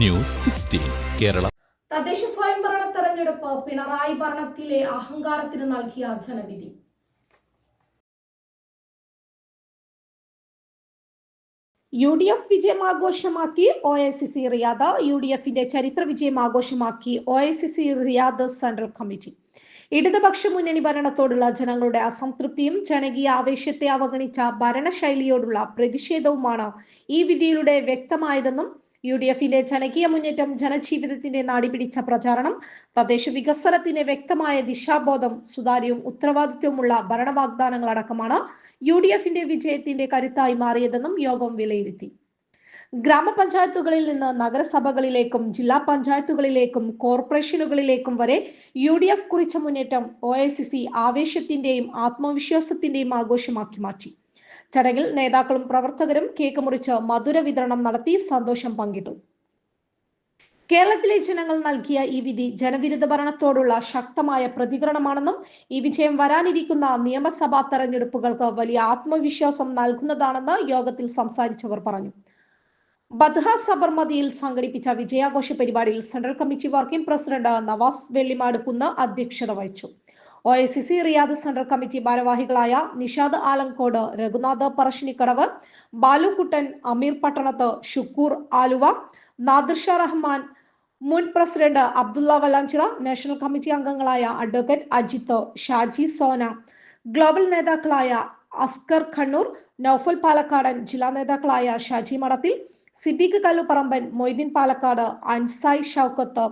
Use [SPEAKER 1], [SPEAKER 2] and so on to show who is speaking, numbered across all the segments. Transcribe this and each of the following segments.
[SPEAKER 1] News sixteen Kerala.
[SPEAKER 2] തദ്ദേശ സ്വയംഭരണ തെരഞ്ഞെടുപ്പ് പിണറായി ഭരണത്തിലെ അഹങ്കാരത്തിന് നൽകിയ ജനവിധി. യു ഡി എഫ് വിജയം ആഘോഷമാക്കി O A C C Riyadh. U D എഫിന്റെ ചരിത്ര വിജയം ആഘോഷമാക്കി O A C C Riyadh central committee. ഇടതുപക്ഷ മുന്നണി ഭരണത്തോടുള്ള ജനങ്ങളുടെ അസംതൃപ്തിയും ജനകീയ ആവേശത്തെ അവഗണിച്ച ഭരണശൈലിയോടുള്ള പ്രതിഷേധവുമാണ് ഈ വിധിയിലൂടെ വ്യക്തമായതെന്നും യു ഡി എഫിന്റെ ജനകീയ മുന്നേറ്റം ജനജീവിതത്തിന്റെ നാടിപിടിച്ച പ്രചാരണം തദ്ദേശ വികസനത്തിന് വ്യക്തമായ ദിശാബോധം സുതാര്യവും ഉത്തരവാദിത്വമുള്ള ഭരണവാഗ്ദാനങ്ങൾ അടക്കമാണ് യു ഡി എഫിന്റെ വിജയത്തിന്റെ കരുത്തായി മാറിയതെന്നും യോഗം വിലയിരുത്തി. ഗ്രാമപഞ്ചായത്തുകളിൽ നിന്ന് നഗരസഭകളിലേക്കും ജില്ലാ പഞ്ചായത്തുകളിലേക്കും കോർപ്പറേഷനുകളിലേക്കും വരെ യു ഡി എഫ് കുറിച്ച മുന്നേറ്റം ഒ ആവേശത്തിന്റെയും ആത്മവിശ്വാസത്തിന്റെയും ആഘോഷമാക്കി മാറ്റി. ചടങ്ങിൽ നേതാക്കളും പ്രവർത്തകരും കേക്ക് മുറിച്ച് മധുര വിതരണം നടത്തി സന്തോഷം പങ്കിട്ടു. കേരളത്തിലെ ജനങ്ങൾ നൽകിയ ഈ വിധി ജനവിരുദ്ധ ഭരണത്തോടുള്ള ശക്തമായ പ്രതികരണമാണെന്നും ഈ വിജയം വരാനിരിക്കുന്ന നിയമസഭാ തെരഞ്ഞെടുപ്പുകൾക്ക് വലിയ ആത്മവിശ്വാസം നൽകുന്നതാണെന്ന് യോഗത്തിൽ സംസാരിച്ചവർ പറഞ്ഞു. ബദ്ഹ സബർമതിയിൽ സംഘടിപ്പിച്ച വിജയാഘോഷ പരിപാടിയിൽ central committee working president Nawas Vellimad Kunnu അധ്യക്ഷത വഹിച്ചു. O I C C Riyadh central committee ഭാരവാഹികളായ നിഷാദ് ആലങ്കോട് രഘുനാഥ് പറശ്ശിനിക്കടവ് ബാലുക്കുട്ടൻ അമീർ പട്ടണത്ത് ഷുക്കൂർ ആലുവ നാദിർഷ റഹ്മാൻ മുൻ president Abdulla Vallanchira national committee അംഗങ്ങളായ അഡ്വക്കേറ്റ് അജിത്ത് ഷാജി സോന ഗ്ലോബൽ നേതാക്കളായ അസ്കർ ഖണ്ണൂർ നൌഫൽ പാലക്കാടൻ ജില്ലാ നേതാക്കളായ ഷാജി മടത്തിൽ സിദ്ദീഖ് കല്ലുപറമ്പൻ മൊയ്തീൻ പാലക്കാട് അൻസായ് ഷൗക്കത്ത്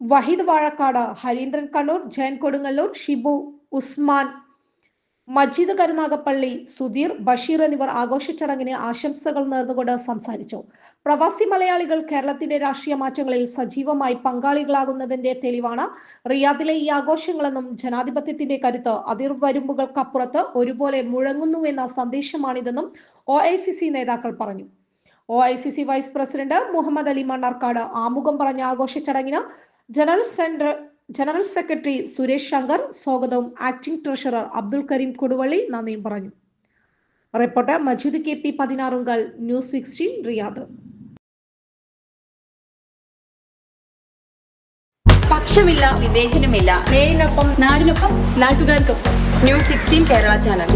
[SPEAKER 2] വഹീദ് വാഴക്കാട് ഹരീന്ദ്രൻ കണ്ണൂർ ജയൻ കൊടുങ്ങല്ലൂർ ഷിബു ഉസ്മാൻ മജീദ് കരുനാഗപ്പള്ളി സുധീർ ബഷീർ എന്നിവർ ആഘോഷ ചടങ്ങിന് ആശംസകൾ നേർന്നുകൊണ്ട് സംസാരിച്ചു. പ്രവാസി മലയാളികൾ കേരളത്തിന്റെ രാഷ്ട്രീയ മാറ്റങ്ങളിൽ സജീവമായി പങ്കാളികളാകുന്നതിന്റെ തെളിവാണ് റിയാദിലെ ഈ ആഘോഷങ്ങളെന്നും ജനാധിപത്യത്തിന്റെ കരുത്ത് അതിർവരുമ്പുകൾക്കപ്പുറത്ത് ഒരുപോലെ മുഴങ്ങുന്നുവെന്ന സന്ദേശമാണിതെന്നും ഒ ഐ സി സി നേതാക്കൾ പറഞ്ഞു. O I C C vice president Muhammad Ali Mannarkkad ആമുഖം പറഞ്ഞ ആഘോഷ ചടങ്ങിന് general central general secretary Suresh Shankar സ്വാഗതവും ആക്ടിംഗ് ട്രഷറർ അബ്ദുൽ കരീം കൊടുവള്ളി നന്ദിയും പറഞ്ഞു. Reporter Majeed K P Pathinarunkal news sixteen Riyadh.
[SPEAKER 3] പക്ഷമില്ല വിവേചനമില്ല. നേരിനൊപ്പം നാടിനൊപ്പം നാട്ടുകാർക്കൊപ്പം. News sixteen Kerala channel.